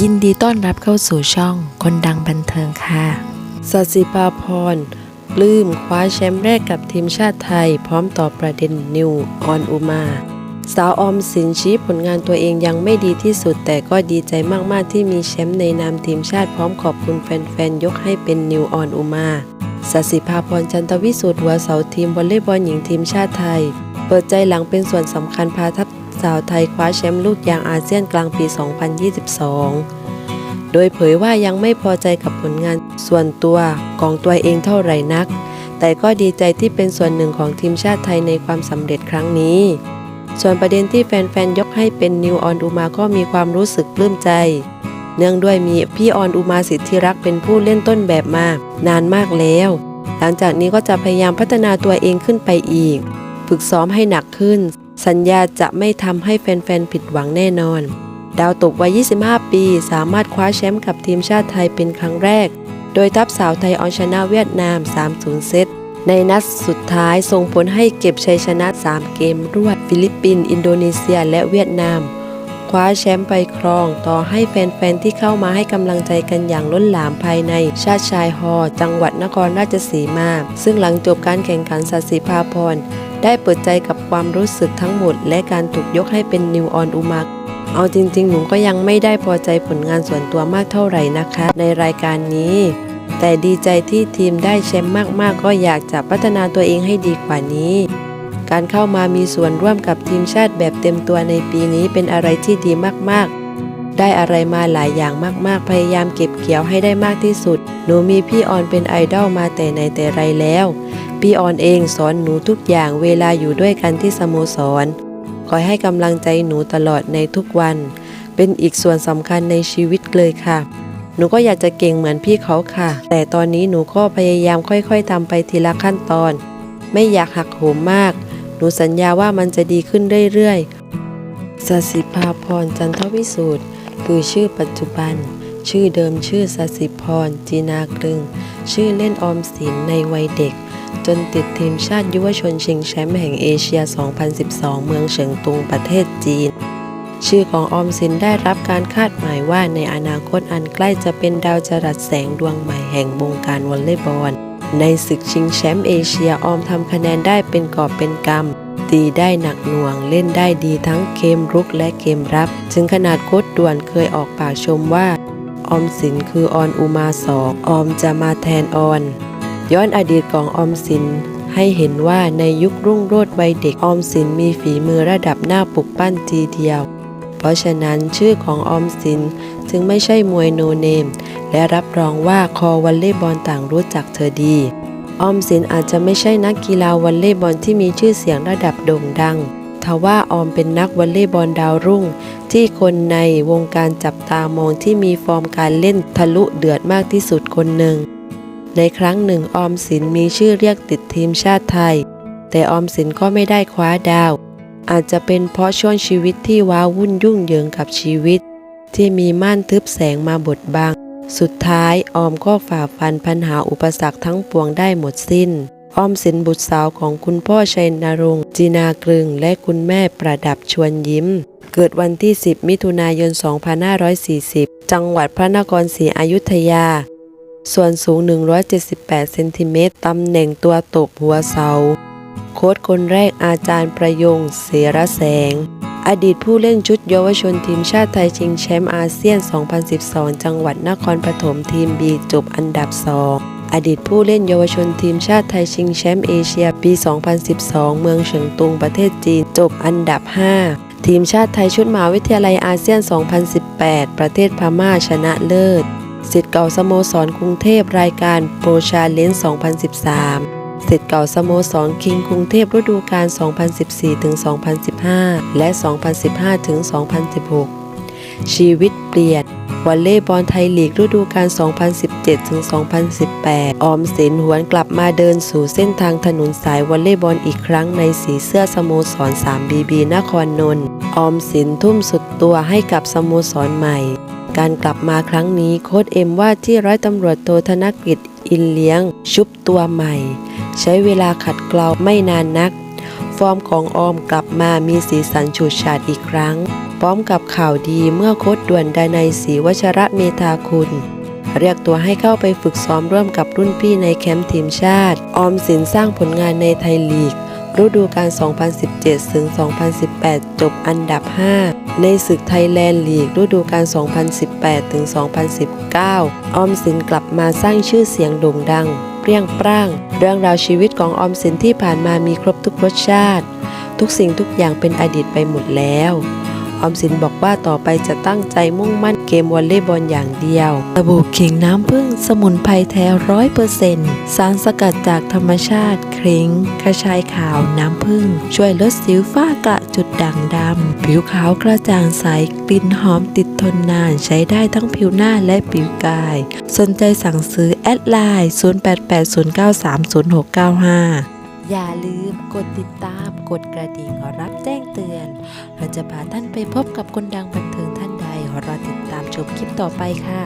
ยินดีต้อนรับเข้าสู่ช่องคนดังบันเทิงค่ะสัสิภาพรปลื้มคว้าแชมป์แรกกับทีมชาติไทย พร้อมตอบประเด็นนิวออนอุมา สาวออมสินชี้ผลงานตัวเองยังไม่ดีที่สุด แต่ก็ดีใจมากๆที่มีแชมป์ในนามทีมชาติพร้อมขอบคุณแฟนๆ ยกให้เป็นนิวออนอุมาสัสิภาพรจันทวิสุทธิ์หัวเสาทีมวอลเลย์บอลหญิงทีมชาติไทย เปิดใจหลังเป็นส่วนสำคัญพาทัพ สาวไทยคว้าแชมป์ลูกยางอาเซียนกลางปี 2022 โดยเผยว่ายังไม่พอใจกับผลงานส่วนตัวของตัวเองเท่าไหร่นัก แต่ก็ดีใจที่เป็นส่วนหนึ่งของทีมชาติไทยในความสำเร็จครั้งนี้ ส่วนประเด็นที่แฟนๆ ยกให้เป็นนิวออนอุมาก็มีความรู้สึกปลื้มใจ เนื่องด้วยมีพี่ออนอุมาสิทธิรักษ์เป็นผู้เล่นต้นแบบมานานมากแล้ว หลังจากนี้ก็จะพยายามพัฒนาตัวเองขึ้นไปอีก ฝึกซ้อมให้หนักขึ้น สัญญาจะไม่ทำให้แฟนๆ ผิดหวังแน่นอน ดาวตกวัย 25 ปี สามารถคว้าแชมป์กับทีมชาติไทยเป็นครั้งแรก โดยทัพสาวไทยเอาชนะเวียดนาม 3-0 เซต ในนัดสุดท้ายส่งผลให้เก็บชัยชนะ 3 เกมรวด ฟิลิปปินส์ อินโดนีเซีย และเวียดนาม คว้าแชมป์ไปครอง ต่อให้แฟนๆ ที่เข้ามาให้กำลังใจกันอย่างล้นหลามภายใน ชาติชายฮอ จังหวัดนครราชสีมา ซึ่งหลังจบการแข่งขันสัสิภาพร ได้เปิดใจกับความรู้สึกทั้งหมด และการถูกยกให้เป็นนิวออนอุมาเอาจริงๆ หนูก็ยังไม่ได้พอใจผลงานส่วนตัวมากเท่าไหร่นะคะ ในรายการนี้ แต่ดีใจที่ทีมได้แชมป์มากๆ ก็อยากจะพัฒนาตัวเองให้ดีกว่านี้ การเข้ามามีส่วนร่วมกับทีมชาติแบบเต็มตัวในปีนี้เป็นอะไรที่ดีมากๆ ได้อะไรมาหลายอย่างมากๆ พยายามเก็บเกี่ยวให้ได้มากที่สุด หนูมีพี่ออนเป็นไอดอลมาแต่ไหนแต่ไรแล้ว พี่ออนเองสอนหนูทุกอย่างเวลาอยู่ด้วยกันที่สโมสร คอยให้กำลังใจหนูตลอดในทุกวัน เป็นอีกส่วนสำคัญในชีวิตเลยค่ะ หนูก็อยากจะเก่งเหมือนพี่เขาค่ะ แต่ตอนนี้หนูก็พยายามค่อยๆทำไปทีละขั้นตอน ไม่อยากหักโหมมาก หนูสัญญาว่ามันจะดีขึ้นเรื่อยๆสสิภาพรจันทวิสูตร คือชื่อปัจจุบัน ชื่อเดิมชื่อสสิพร จีนากลึง ชื่อเล่นออมสินในวัยเด็ก จนติดทีมชาติยุวชนชิงแชมป์แห่งเอเชีย 2012 เมืองเฉิงตุงประเทศจีน ชื่อของออมสินได้รับการคาดหมายว่าในอนาคตอันใกล้จะเป็นดาวจรัสแสงดวงใหม่แห่งวงการวอลเลย์บอลในศึกชิงแชมป์เอเชียออมทำคะแนนได้เป็นกอบเป็นกำ ตีได้หนักหน่วง เล่นได้ดีทั้งเกมรุกและเกมรับ ถึงขนาดโค้ดด่วนเคยออกปากชมว่า ออมสินคือออนอุมาสองออมจะมาแทนออน ย้อนอดีตของออมสินให้เห็นว่าในยุครุ่งโรจน์วัยเด็กออมสินมีฝีมือระดับหน้าปลุกปั้นทีเดียว เพราะฉะนั้นชื่อของออมสินจึงไม่ใช่มวยโนเนม และรับรองว่าคอวอลเลย์บอลต่างรู้จักเธอดี ออมสินอาจจะไม่ใช่นักกีฬาวอลเลย์บอลที่มีชื่อเสียงระดับโด่งดัง ทว่าออมเป็นนักวอลเลย์บอลดาวรุ่ง ที่คนในวงการจับตามองที่มีฟอร์มการเล่นทะลุเดือดมากที่สุดคนหนึ่ง ในครั้งหนึ่งออมสินมีชื่อเรียกติดทีมชาติไทย แต่ออมสินก็ไม่ได้คว้าดาว อาจจะเป็นเพราะช่วงชีวิตที่ว้าวุ่นยุ่งเหยิงกับชีวิต ที่มีม่านทึบแสงมาบดบัง สุดท้ายออมก็ฝ่าฟันปัญหาอุปสรรคทั้งปวงได้หมดสิ้น ออมสินบุตรสาวของคุณพ่อชัยนรงค์จีนากลึง และคุณแม่ประดับชวนยิ้ม เกิดวันที่ 10 มิถุนายน 2540 จังหวัดพระนครศรีอยุธยา ส่วนสูง 178 เซนติเมตร ตำแหน่งตัวตกหัวเสา โค้ชคนแรกอาจารย์ประยงเสรแสง อดีตผู้เล่นชุดเยาวชนทีมชาติไทยชิงแชมป์อาเซียน 2012 จังหวัดนครปฐมทีมบีจบอันดับ 2 อดีตผู้เล่นเยาวชนทีมชาติไทยชิงแชมป์เอเชียปี 2012 เมืองเฉิงตุงประเทศจีนจบอันดับ 5 ทีมชาติไทยชุดมหาวิทยาลัยอาเซียน 2018 ประเทศพม่าชนะเลิศสิทธิ์เก่าสโมสรกรุงเทพรายการโปรชาเลนส์2013 สิทธิ์เก่าสโมสรคิงกรุงเทพฤดูกาล 2014-2015 และ 2015-2016 ชีวิตเปลี่ยนวอลเลย์บอลไทยลีกฤดูกาล 2017-2018 ออมสินหวนกลับมาเดินสู่เส้นทางถนนสายวอลเลย์บอลอีกครั้งในสีเสื้อสโมสร 3BB นครนนท์ออมสินทุ่มสุดตัวให้กับสโมสรใหม่ การกลับมาครั้งนี้โค้ดเอ็มว่าที่ร้อยตำรวจโทธนกฤษินเลี้ยง ชุบตัวใหม่ ใช้เวลาขัดเกลาไม่นานนัก ฟอร์มของออมกลับมามีสีสันฉูดฉาดอีกครั้งปร้อมกับข่าวดีเมื่อโค้ดด่วนดานายศรีวชระเมธาคุณเรียกตัวให้เข้าไปฝึกซ้อมร่วมกับรุ่นพี่ในแคมป์ทีมชาติ ออมสินสร้างผลงานในไทยลีก ฤดูกาล 2017 ถึง 2018 จบอันดับ 5 ในศึกไทยแลนด์ลีกฤดูกาล 2018ถึง2019 ออมสินกลับมาสร้างชื่อเสียงโด่งดัง เปรี้ยงปร้าง เรื่องราวชีวิตของออมสินที่ผ่านมามีครบทุกรสชาติ ทุกสิ่งทุกอย่างเป็นอดีตไปหมดแล้ว อมสินบอกว่าต่อไปจะตั้งใจมุ่งมั่นเกมวอลเลย์บอลอย่างเดียวสบู่ขิงน้ำผึ้งสมุนไพรแท้ร้อยเปอร์เซ็นต์สารสกัดจากธรรมชาติคริ้งกระชายขาวน้ำผึ้งช่วยลดสิวฝ้ากระจุดด่างดำผิวขาวกระจ่างใสกลิ่นหอมติดทนนานใช้ได้ทั้งผิวหน้าและผิวกาย สนใจสั่งซื้อแอดไลน์ 0880930695 อย่าลืมกดติดตาม กดกระดิ่งรับแจ้งเตือน เราจะพาท่านไปพบกับคนดังบันเทิงท่านใดรอติดตามชมคลิปต่อไปค่ะ